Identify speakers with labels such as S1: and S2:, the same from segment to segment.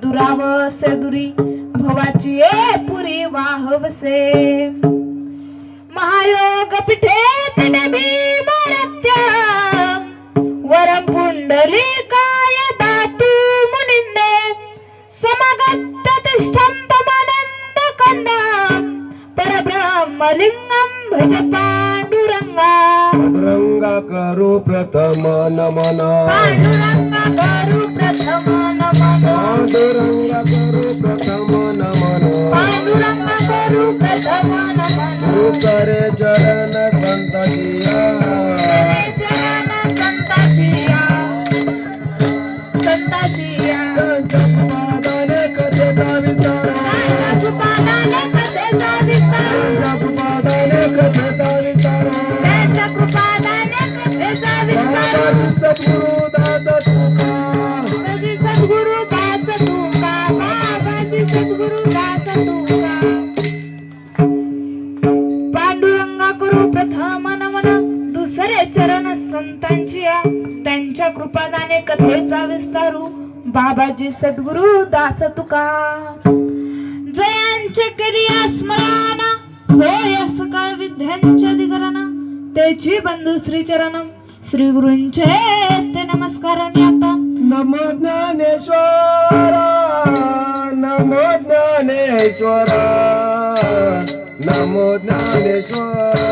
S1: दुरावसे दुरी भवाची ए पुरी वाहवसे. महायोग पिठे पिठे भीमरत्य वरम पुंडली
S2: करू प्रथम नमन।
S1: पांडुरंगा करू प्रथम नमन।
S2: पांडुरंगा करू प्रथम नमन।
S1: पांडुरंगा करू प्रथम नमन।
S2: करे चरण
S1: सरे चरण संतांची त्यांच्या कृपादाने कथेचा विस्तारू बाबाजी सद्गुरु दास तुका. जयांचे केली स्मरण होय सकाळ विद्यांच्या दिगराना. त्याची बंधू श्री चरण श्री गुरुंचे ते नमस्कार आणि आता.
S2: नमो ज्ञानेश्वर नमो ज्ञानेश्वर नमो ज्ञानेश्वर.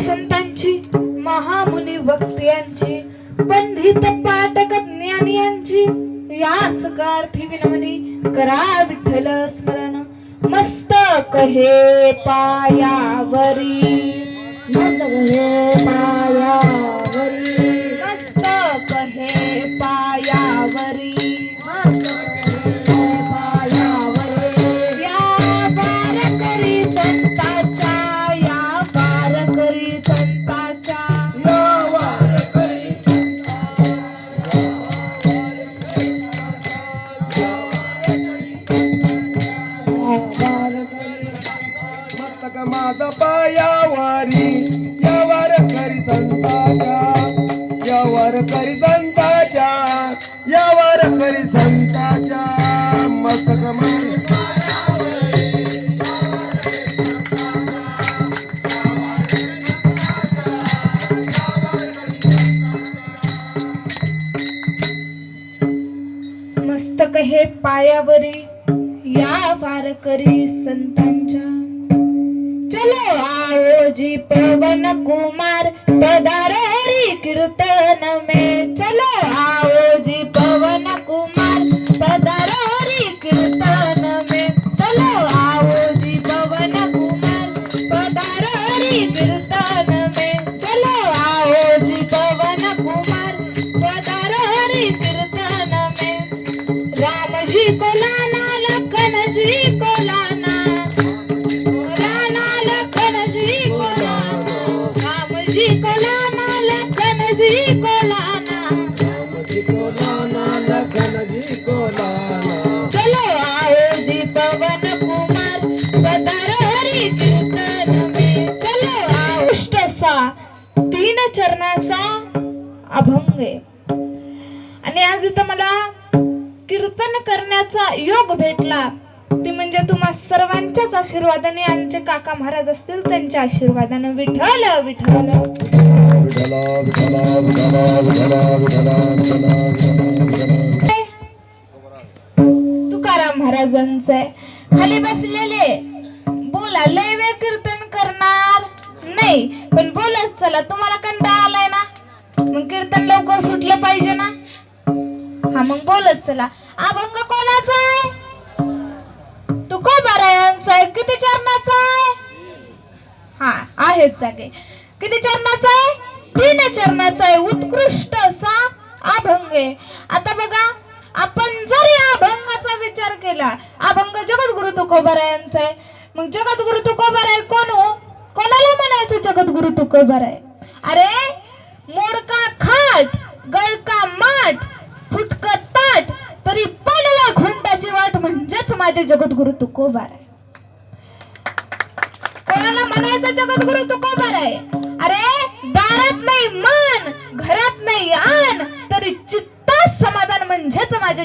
S1: संतांची महामुनी वक्ते यांची पंडित पाटक ज्ञानी यांची या सकार्थी विनोदी करा विठ्ठल स्मरण. मस्तक हे पायावरी. मस्तक हे
S2: माझा पायावारी यावर करी संताच्या यावर करी संताच्या यावर करी संताच्या मस्तक माझा
S1: मस्तक हे पायावरी या वारकरी संतांच्या. ચલો આવો જી પવન કુમાર પધારો હરી કીર્તન મેં लखन जी को चलो आओ जी पवन कुमार पधार हरी कीर्तन में. चलो आओ अष्ट तीन चरणाचा अभंग आहे. आणि आज इथं मला कीर्तन करण्याचा योग भेटला. ती म्हणजे तुम्हा सर्वांच्याच आशीर्वादाने आमचे काका महाराज असतील त्यांच्या आशीर्वादाने विठ्ठल विठ्ठल. तुकाराम महाराजांचं. आहे खाली बसलेले. बोला लय वेळ कीर्तन करणार? नाही पण बोलत चला तुम्हाला कंटाळा आलाय ना? मग कीर्तन लवकर सुटलं पाहिजे ना? हा मग बोलत चला. अभंग कोणाचा आहे? तुकोबारायांचा आहे किती चरणाचा आहे? हा आहेच जागे किती चरणाचा आहे? तीन चरणाचा आहे उत्कृष्ट असा अभंग आहे. आता बघा आपण जर या अभंगाचा विचार केला अभंग जगद्गुरु तुकोबारायांचा आहे. मग जगद्गुरु तुकोबाराय कोण हो? कोणाला म्हणायचं जगद्गुरु तुकोबाराय? अरे मोडका खाट गळका माठ फुटक ताट तरी पडला घुंटाची वाट म्हणजेच माझे जगद्गुरु तुकोबार आहे कोणाला म्हणायचं जगद्गुरु तुकोबार आहे दारात नाही मान घरात नाही आण तरी चित्तात समाधान म्हणजेच माझे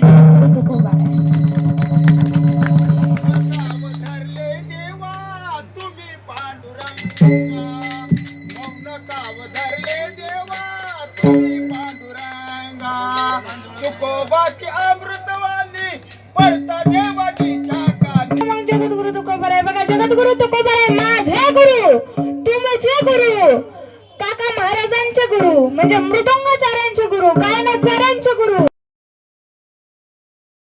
S3: पांडुरंगा तुकोबाची अमृतवाणी पळता देवाची
S1: जगद्गुरु तुकोबार आहे बघा जगद्गुरु तुकोबार आहे माझे गुरु तुमचे गुरु काका महाराजांचे गुरु म्हणजे मृदंगाचार्यांचे गुरु गायनाचार्यांचे गुरु.